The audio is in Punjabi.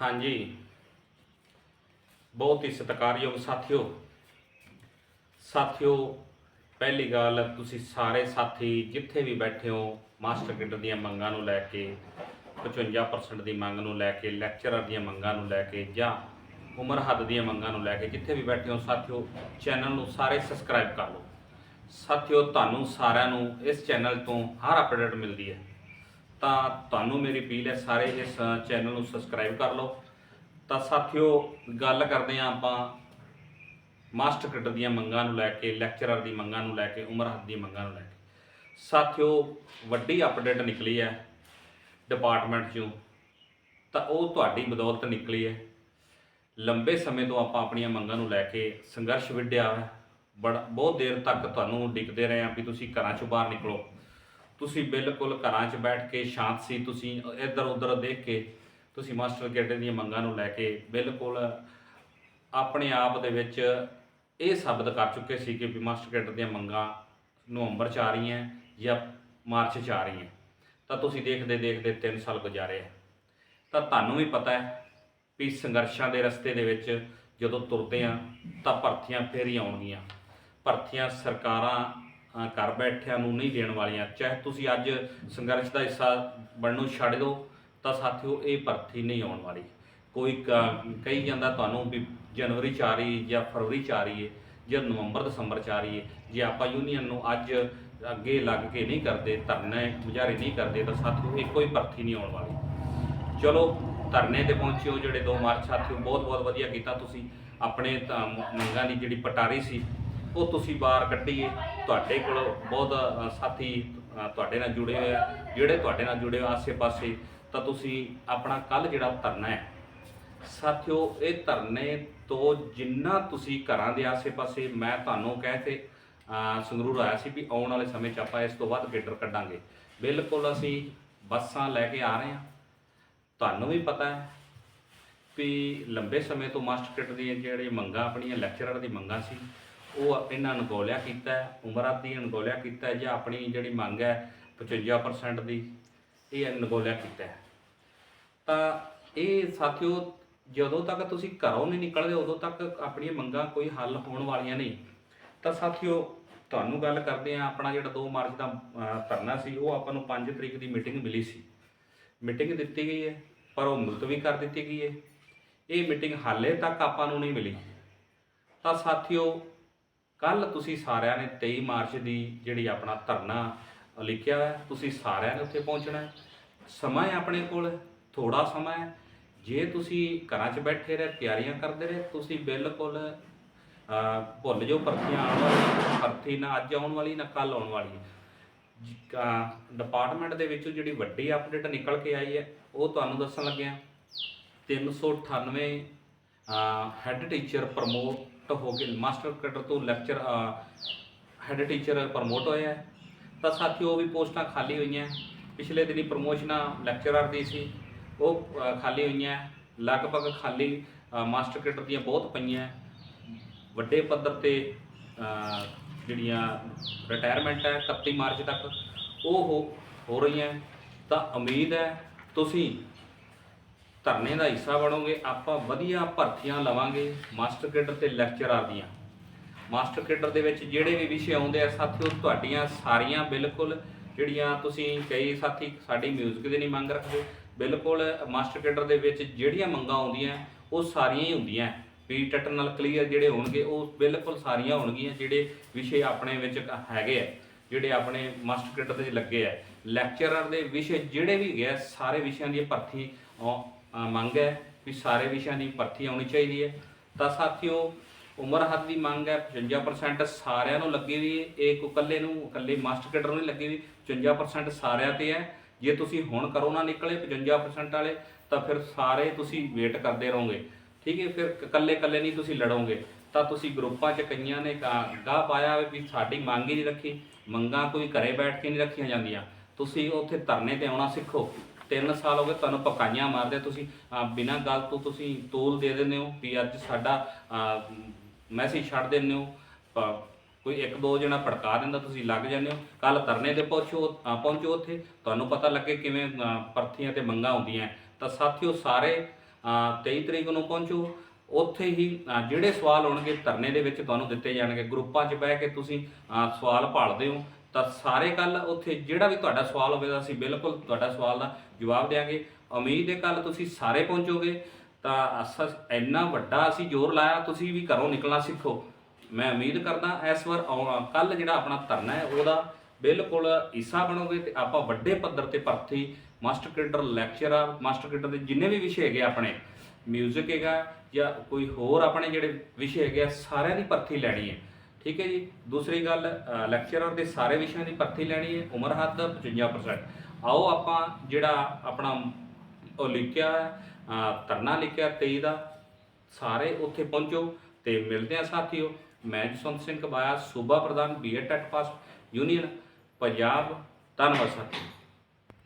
ਹਾਂਜੀ। ਬਹੁਤ ਹੀ ਸਤਿਕਾਰਯੋਗ ਸਾਥੀਓ। ਸਾਥੀਓ, ਪਹਿਲੀ ਗੱਲ ਤੁਸੀਂ ਸਾਰੇ ਸਾਥੀ ਜਿੱਥੇ ਵੀ ਬੈਠੇ ਹੋ, ਮਾਸਟਰ ਕਿੱਟ ਦੀਆਂ ਮੰਗਾਂ ਨੂੰ ਲੈ ਕੇ 55% ਦੀ ਮੰਗ ਨੂੰ ਲੈ ਕੇ, ਲੈਕਚਰਰ ਦੀਆਂ ਮੰਗਾਂ ਨੂੰ ਲੈ ਕੇ ਜਾਂ ਉਮਰ ਹੱਦ ਦੀਆਂ ਮੰਗਾਂ ਨੂੰ ਲੈ ਕੇ ਜਿੱਥੇ ਵੀ ਬੈਠੇ ਹੋ, ਸਾਥੀਓ, ਚੈਨਲ ਨੂੰ ਸਾਰੇ ਸਬਸਕ੍ਰਾਈਬ ਕਰ ਲਓ। ਸਾਥੀਓ, ਤੁਹਾਨੂੰ ਸਾਰਿਆਂ ਨੂੰ ਇਸ ਚੈਨਲ ਤੋਂ ਹਰ ਅਪਡੇਟ ਮਿਲਦੀ ਹੈ। ਤਾਂ ਤੁਹਾਨੂੰ ਮੇਰੀ ਅਪੀਲ ਹੈ ਸਾਰੇ ਇਸ ਚੈਨਲ ਨੂੰ ਸਬਸਕ੍ਰਾਈਬ ਕਰ ਲਓ। ਤਾਂ ਸਾਥੀਓ, ਗੱਲ ਕਰਦੇ ਹਾਂ ਆਪਾਂ ਮਾਸਟਰ ਕਿੱਟ ਦੀਆਂ ਮੰਗਾਂ ਨੂੰ ਲੈ ਕੇ ਲੈਕਚਰਰ ਦੀ ਮੰਗਾਂ ਨੂੰ ਲੈ ਕੇ, ਉਮਰ ਹੱਦ ਦੀ ਮੰਗਾਂ ਨੂੰ ਲੈ ਕੇ। ਸਾਥੀਓ, ਵੱਡੀ ਅਪਡੇਟ ਨਿਕਲੀ ਹੈ ਡਿਪਾਰਟਮੈਂਟ 'ਚੋਂ। ਤਾਂ ਉਹ ਤੁਹਾਡੀ ਬਦੌਲਤ ਨਿਕਲੀ ਹੈ। ਲੰਬੇ ਸਮੇਂ ਤੋਂ ਆਪਾਂ ਆਪਣੀਆਂ ਮੰਗਾਂ ਨੂੰ ਲੈ ਕੇ ਸੰਘਰਸ਼ ਵਿੱਢਿਆ ਹੈ ਬੜਾ, ਬਹੁਤ ਦੇਰ ਤੱਕ ਤੁਹਾਨੂੰ ਡਿੱਕਦੇ ਰਹੇ ਹਾਂ ਵੀ ਤੁਸੀਂ ਘਰਾਂ 'ਚੋਂ ਬਾਹਰ ਨਿਕਲੋ। ਤੁਸੀਂ ਬਿਲਕੁਲ ਘਰਾਂ 'ਚ ਬੈਠ ਕੇ ਸ਼ਾਂਤ ਸੀ, ਤੁਸੀਂ ਇੱਧਰ ਉੱਧਰ ਦੇਖ ਕੇ ਤੁਸੀਂ ਮਾਸਟਰ ਕਿੱਟ ਦੀਆਂ ਮੰਗਾਂ ਨੂੰ ਲੈ ਕੇ ਬਿਲਕੁਲ ਆਪਣੇ ਆਪ ਦੇ ਵਿੱਚ ਇਹ ਸਾਬਤ ਕਰ ਚੁੱਕੇ ਸੀ ਕਿ ਵੀ ਮਾਸਟਰ ਕਿੱਟ ਦੀਆਂ ਮੰਗਾਂ ਨਵੰਬਰ 'ਚ ਆ ਰਹੀਆਂ ਜਾਂ ਮਾਰਚ 'ਚ ਆ ਰਹੀਆਂ। ਤਾਂ ਤੁਸੀਂ ਦੇਖਦੇ ਦੇਖਦੇ 3 ਸਾਲ ਗੁਜ਼ਾਰੇ ਆ। ਤਾਂ ਤੁਹਾਨੂੰ ਵੀ ਪਤਾ ਹੈ ਵੀ ਸੰਘਰਸ਼ਾਂ ਦੇ ਰਸਤੇ ਦੇ ਵਿੱਚ ਜਦੋਂ ਤੁਰਦੇ ਆ ਤਾਂ ਭਰਤੀਆਂ ਫੇਰ ਹੀ ਆਉਣਗੀਆਂ। ਭਰਤੀਆਂ ਸਰਕਾਰਾਂ ਘਰ ਬੈਠਿਆਂ ਨੂੰ ਨਹੀਂ ਦੇਣ ਵਾਲੀਆਂ। ਚਾਹੇ ਤੁਸੀਂ ਅੱਜ ਸੰਘਰਸ਼ ਦਾ ਹਿੱਸਾ ਬਣਨੋਂ ਛੱਡ ਦਿਓ, ਤਾਂ ਸਾਥੀਓ ਇਹ ਭਰਤੀ ਨਹੀਂ ਆਉਣ ਵਾਲੀ। ਕੋਈ ਕ- ਕਹੀ ਜਾਂਦਾ ਤੁਹਾਨੂੰ ਵੀ ਜਨਵਰੀ ਚ ਆ ਰਹੀ ਜਾਂ ਫਰਵਰੀ ਚ ਆ ਰਹੀ ਹੈ ਜਾਂ ਨਵੰਬਰ, ਦਸੰਬਰ ਚ ਆ ਰਹੀ ਹੈ। ਜੇ ਆਪਾਂ ਯੂਨੀਅਨ ਨੂੰ ਅੱਜ ਅੱਗੇ ਲੱਗ ਕੇ ਨਹੀਂ ਕਰਦੇ, ਧਰਨੇ ਮੁਜ਼ਾਹਰੇ ਨਹੀਂ ਕਰਦੇ, ਤਾਂ ਸਾਥੀਓ ਇਹ ਕੋਈ ਭਰਤੀ ਨਹੀਂ ਆਉਣ ਵਾਲੀ। ਚਲੋ, ਧਰਨੇ ਤੇ ਪਹੁੰਚਿਓ ਜਿਹੜੇ ਦੋ ਮਾਰਚ ਸਾਥੀਓ ਬਹੁਤ ਬਹੁਤ ਵਧੀਆ ਕੀਤਾ ਤੁਸੀਂ। ਆਪਣੇ ਮੰਗਾਂ ਦੀ ਜਿਹੜੀ ਪਟਾਰੀ ਸੀ ਉਹ ਤੁਸੀਂ ਬਾਹਰ ਕੱਢੀਏ। ਤੁਹਾਡੇ ਕੋਲ ਬਹੁਤ ਸਾਥੀ ਤੁਹਾਡੇ ਨਾਲ ਜੁੜੇ ਹੋਏ ਆ। ਜਿਹੜੇ ਤੁਹਾਡੇ ਨਾਲ ਜੁੜੇ ਹੋ ਆਸੇ-ਪਾਸੇ, ਤਾਂ ਤੁਸੀਂ ਆਪਣਾ ਕੱਲ ਜਿਹੜਾ ਧਰਨਾ ਹੈ। ਸਾਥਿਓ, ਇਹ ਧਰਨੇ ਤੋਂ ਜਿੰਨਾ ਤੁਸੀਂ ਘਰਾਂ ਦੇ ਆਸੇ-ਪਾਸੇ, ਮੈਂ ਤੁਹਾਨੂੰ ਕਹਿ ਤੇ ਸੰਗਰੂਰ ਆਇਆ ਸੀ ਵੀ ਆਉਣ ਵਾਲੇ ਸਮੇਂ 'ਚ ਆਪਾਂ ਇਸ ਤੋਂ ਵੱਧ ਗੇਡਰ ਕੱਢਾਂਗੇ। ਬਿਲਕੁਲ ਅਸੀਂ ਬੱਸਾਂ ਲੈ ਕੇ ਆ ਰਹੇ ਹਾਂ। ਤੁਹਾਨੂੰ ਵੀ ਪਤਾ ਹੈ ਵੀ ਲੰਬੇ ਸਮੇਂ ਤੋਂ ਮਾਸਟਰ ਕਿੱਟ ਦੀਆਂ ਜਿਹੜੀਆਂ ਮੰਗਾਂ, ਆਪਣੀਆਂ ਲੈਕਚਰਰ ਦੀ ਮੰਗਾਂ ਸੀ ਉਹ ਇਹਨਾਂ ਅਣਗੌਲਿਆ ਕੀਤਾ ਹੈ, ਉਮਰਾਂ ਦੀ ਅਣਗੌਲਿਆ ਕੀਤਾ ਜਾਂ ਆਪਣੀ ਜਿਹੜੀ ਮੰਗ ਹੈ 55% ਦੀ, ਇਹ ਅਣਗੌਲਿਆ ਕੀਤਾ ਤਾਂ ਇਹ ਸਾਥੀਓ, ਜਦੋਂ ਤੱਕ ਤੁਸੀਂ ਘਰੋਂ ਨਹੀਂ ਨਿਕਲਦੇ, ਉਦੋਂ ਤੱਕ ਆਪਣੀਆਂ ਮੰਗਾਂ ਕੋਈ ਹੱਲ ਹੋਣ ਵਾਲੀਆਂ ਨਹੀਂ। ਤਾਂ ਸਾਥੀਓ, ਤੁਹਾਨੂੰ ਗੱਲ ਕਰਦੇ ਆ ਆਪਣਾ ਜਿਹੜਾ 2 ਮਾਰਚ ਦਾ ਧਰਨਾ ਸੀ, ਉਹ ਆਪਾਂ ਨੂੰ 5 ਤਰੀਕ ਦੀ ਮੀਟਿੰਗ ਮਿਲੀ ਸੀ। ਮੀਟਿੰਗ ਦਿੱਤੀ ਗਈ ਹੈ, ਪਰ ਉਹ ਮੁਲਤਵੀ ਕਰ ਦਿੱਤੀ ਗਈ ਹੈ। ਇਹ ਮੀਟਿੰਗ ਹਾਲੇ ਤੱਕ ਆਪਾਂ ਨੂੰ ਨਹੀਂ ਮਿਲੀ। ਤਾਂ ਸਾਥੀਓ ਕੱਲ ਤੁਸੀਂ ਸਾਰਿਆਂ ਨੇ 23 ਮਾਰਚ ਦੀ ਜਿਹੜੀ ਆਪਣਾ ਧਰਨਾ ਲਿਖਿਆ ਹੈ, ਤੁਸੀਂ ਸਾਰਿਆਂ ਨੇ ਉੱਥੇ ਪਹੁੰਚਣਾ ਹੈ। ਸਮਾਂ ਹੈ ਆਪਣੇ ਕੋਲ ਥੋੜਾ ਸਮਾਂ ਹੈ। ਜੇ ਤੁਸੀਂ ਘਰਾਂ 'ਚ ਬੈਠੇ ਰਹੇ, ਤਿਆਰੀਆਂ ਕਰਦੇ ਰਹੇ, ਤੁਸੀਂ ਬਿਲਕੁਲ ਭੁੱਲ ਜਾਓ ਭਰਤੀਆਂ ਆਉਣ ਵਾਲੀ ਭਰਤੀ ਨਾ ਅੱਜ ਆਉਣ ਵਾਲੀ, ਨਾ ਕੱਲ ਆਉਣ ਵਾਲੀ। ਹੈ ਡਿਪਾਰਟਮੈਂਟ ਦੇ ਵਿੱਚੋਂ ਜਿਹੜੀ ਵੱਡੀ ਅਪਡੇਟ ਨਿਕਲ ਕੇ ਆਈ ਹੈ, ਉਹ ਤੁਹਾਨੂੰ ਦੱਸਣ ਲੱਗਿਆ। 398 ਹੈੱਡ ਟੀਚਰ ਪ੍ਰਮੋਟ ਹੋ ਕੇ ਮਾਸਟਰ ਕੈਡਰ ਤੋਂ ਲੈਕਚਰ ਹੈੱਡ ਟੀਚਰ ਪ੍ਰਮੋਟ ਹੋਇਆ ਤਾਂ ਸਾਥੀਓ, ਉਹ ਵੀ ਪੋਸਟਾਂ ਖਾਲੀ ਹੋਈਆਂ। ਪਿਛਲੇ ਦਿਨੀ ਪ੍ਰਮੋਸ਼ਨਾਂ ਲੈਕਚਰਰ ਦੀ ਸੀ। ਉਹ ਖਾਲੀ ਹੋਈਆਂ। ਲਗਭਗ ਖਾਲੀ ਮਾਸਟਰ ਕੈਡਰ ਦੀਆਂ ਬਹੁਤ ਪਈਆਂ। ਵੱਡੇ ਪੱਧਰ ਤੇ ਜਿਹੜੀਆਂ ਰਿਟਾਇਰਮੈਂਟ ਹੈ 31 ਮਾਰਚ ਤੱਕ, ਉਹ ਹੋ ਰਹੀਆਂ। ਤਾਂ ਉਮੀਦ ਹੈ, ਤੁਸੀਂ ਧਰਨੇ ਦਾ ਹਿੱਸਾ ਬਣੋਗੇ ਆਪਾਂ ਵਧੀਆ ਭਰਤੀਆਂ ਲਵਾਂਗੇ ਮਾਸਟਰ ਕੇਡਰ ਤੇ ਲੈਕਚਰਰ ਦੀਆਂ। ਮਾਸਟਰ ਕੇਡਰ ਦੇ ਵਿੱਚ ਜਿਹੜੇ ਵੀ ਵਿਸ਼ੇ ਆਉਂਦੇ ਆ ਸਾਥੀਓ ਤੁਹਾਡੀਆਂ ਸਾਰੀਆਂ ਬਿਲਕੁਲ ਜਿਹੜੀਆਂ ਤੁਸੀਂ ਕਈ ਸਾਥੀ ਸਾਡੀ 뮤직 ਦੀ ਨਹੀਂ ਮੰਗ ਰੱਖਦੇ ਬਿਲਕੁਲ ਮਾਸਟਰ ਕੇਡਰ ਦੇ ਵਿੱਚ ਜਿਹੜੀਆਂ ਮੰਗਾਂ ਆਉਂਦੀਆਂ ਉਹ ਸਾਰੀਆਂ ਹੀ ਹੁੰਦੀਆਂ। ਪੀ ਟੈਟ ਨਾਲ ਕਲੀਅਰ ਜਿਹੜੇ ਹੋਣਗੇ ਉਹ ਬਿਲਕੁਲ ਸਾਰੀਆਂ ਹੋਣਗੀਆਂ ਜਿਹੜੇ ਵਿਸ਼ੇ ਆਪਣੇ ਵਿੱਚ ਹੈਗੇ ਆ ਜਿਹੜੇ ਆਪਣੇ ਮਾਸਟਰ ਕੇਡਰ ਦੇ ਲੱਗੇ ਆ। ਲੈਕਚਰਰ ਦੇ ਵਿਸ਼ੇ ਜਿਹੜੇ ਵੀ ਗਏ ਸਾਰੇ ਵਿਸ਼ਿਆਂ ਦੀ ਭਰਤੀ ਅ, ਮੰਗ ਹੈ ਵੀ ਸਾਰੇ ਵਿਸ਼ਿਆਂ ਦੀ ਭਰਤੀ ਆਉਣੀ ਚਾਹੀਦੀ ਹੈ। ਤਾਂ ਸਾਥੀਓ, ਉਮਰ ਹੱਦ ਦੀ ਮੰਗ ਹੈ 55% ਸਾਰਿਆਂ ਨੂੰ ਲੱਗੀ ਵੀ ਇਹ ਕੋ ਇਕੱਲੇ ਨੂੰ, ਇਕੱਲੇ ਮਾਸਟਰ ਕੈਡਰ ਨੂੰ ਨਹੀਂ ਲੱਗੀ ਵੀ 55% ਸਾਰਿਆਂ ਤੇ ਹੈ। ਜੇ ਤੁਸੀਂ ਹੁਣ ਕਰੋ ਨਾ ਨਿਕਲੇ 55% ਵਾਲੇ, ਤਾਂ ਫਿਰ ਸਾਰੇ ਤੁਸੀਂ ਵੇਟ ਕਰਦੇ ਰਹੋਗੇ। ਠੀਕ ਹੈ, ਫਿਰ ਇਕੱਲੇ ਇਕੱਲੇ ਨਹੀਂ ਤੁਸੀਂ ਲੜੋਗੇ। ਤਾਂ ਤੁਸੀਂ ਗਰੁੱਪਾਂ 'ਚ ਕਈਆਂ ਨੇ ਗਾ- ਗਾਹ ਪਾਇਆ ਵੀ ਸਾਡੀ ਮੰਗ ਹੀ ਨਹੀਂ ਰੱਖੀ। ਮੰਗਾਂ ਕੋਈ ਘਰੇ ਬੈਠ ਕੇ ਨਹੀਂ ਰੱਖੀਆਂ ਜਾਂਦੀਆਂ। ਤੁਸੀਂ ਉੱਥੇ ਧਰਨੇ ਤੇ ਆਉਣਾ ਸਿੱਖੋ। 3 ਸਾਲ ਹੋ ਗਏ ਤੁਹਾਨੂੰ ਪਕਾਈਆਂ ਮਾਰਦੇ ਤੁਸੀਂ ਅਹ, ਬਿਨਾਂ ਗੱਲ ਤੋਂ ਤੁਸੀਂ ਤੋਲ ਦੇ ਦਿੰਦੇ ਹੋ ਵੀ ਅੱਜ ਸਾਡਾ ਮੈਸੇਜ ਛੱਡ ਦਿੰਦੇ ਹੋ। ਪ- ਕੋਈ ਇੱਕ ਦੋ ਜਣਾ ਭੜਕਾ ਦਿੰਦਾ ਤੁਸੀਂ ਲੱਗ ਜਾਂਦੇ ਹੋ। ਕੱਲ ਧਰਨੇ ਤੇ ਪਹੁੰਚੋ ਅ, ਪਹੁੰਚੋ ਉੱਥੇ। ਤੁਹਾਨੂੰ ਪਤਾ ਲੱਗੇ ਕਿਵੇਂ ਅ, ਭਰਤੀਆਂ ਤੇ ਮੰਗਾਂ ਹੁੰਦੀਆਂ। ਤਾਂ ਸਾਥੀਓ ਸਾਰੇ ਅ, 23 ਤਰੀਕ ਨੂੰ ਪਹੁੰਚੋ। ਉੱਥੇ ਹੀ ਅ, ਜਿਹੜੇ ਸਵਾਲ ਹੋਣਗੇ ਧਰਨੇ ਦੇ ਵਿੱਚ ਤੁਹਾਨੂੰ ਦਿੱਤੇ ਜਾਣਗੇ। ਗਰੁੱਪਾਂ 'ਚ ਬਹਿ ਕੇ ਤੁਸੀਂ ਅ, ਸਵਾਲ ਭਾਲਦੇ ਹੋ। ਤਾਂ ਸਾਰੇ ਕੱਲ ਉੱਥੇ ਜਿਹੜਾ ਵੀ ਤੁਹਾਡਾ ਸਵਾਲ ਹੋਵੇਗਾ ਅਸੀਂ ਬਿਲਕੁਲ ਤੁਹਾਡਾ ਸਵਾਲ ਦਾ ਜਵਾਬ ਦੇਵਾਂਗੇ ਉਮੀਦ ਹੈ ਕੱਲ ਤੁਸੀਂ ਸਾਰੇ ਪਹੁੰਚੋਗੇ। ਤਾਂ ਅਸਾਂ ਇੰਨਾ ਵੱਡਾ ਅਸੀਂ ਜ਼ੋਰ ਲਾਇਆ ਤੁਸੀਂ ਵੀ ਘਰੋਂ ਨਿਕਲਣਾ ਸਿੱਖੋ। ਮੈਂ ਉਮੀਦ ਕਰਦਾ ਇਸ ਵਾਰ ਕੱਲ ਜਿਹੜਾ ਆਪਣਾ ਧਰਨਾ ਹੈ ਉਹਦਾ ਬਿਲਕੁਲ ਹਿੱਸਾ ਬਣੋਗੇ ਤੇ ਆਪਾਂ ਵੱਡੇ ਪੱਧਰ ਤੇ ਭਰਤੀ master cricketer lecturer master cricketer ਦੇ ਜਿੰਨੇ ਵੀ ਵਿਸ਼ੇ ਹੈਗੇ ਆਪਣੇ ਮਿਊਜ਼ਿਕ ਹੈਗਾ ਜਾਂ ਕੋਈ ਹੋਰ ਆਪਣੇ ਜਿਹੜੇ ਵਿਸ਼ੇ ਹੈਗੇ ਆ, ਸਾਰਿਆਂ ਦੀ ਭਰਤੀ ਲੈਣੀ ਹੈ। ਠੀਕ ਹੈ ਜੀ। ਦੂਸਰੀ ਗੱਲ ਲੈਕਚਰਰ ਦੇ ਸਾਰੇ ਵਿਸ਼ਿਆਂ ਦੀ ਭਰਤੀ ਲੈਣੀ ਹੈ ਉਮਰ ਹੱਦ 55% ਆਓ ਆਪਾਂ ਜਿਹੜਾ ਆਪਣਾ ਉਹ ਲਿਖਿਆ ਹੈ, ਧਰਨਾ ਲਿਖਿਆ 23 ਦਾ ਸਾਰੇ ਉੱਥੇ ਪਹੁੰਚੋ ਤੇ ਮਿਲਦੇ ਆ ਸਾਥੀਓ। ਮੈਂ ਜਸਵੰਤ ਸਿੰਘ ਕਬਾਇਆ ਸੂਬਾ ਪ੍ਰਧਾਨ BA TET pass union Punjab. ਧੰਨਵਾਦ ਸਾਥੀਓ।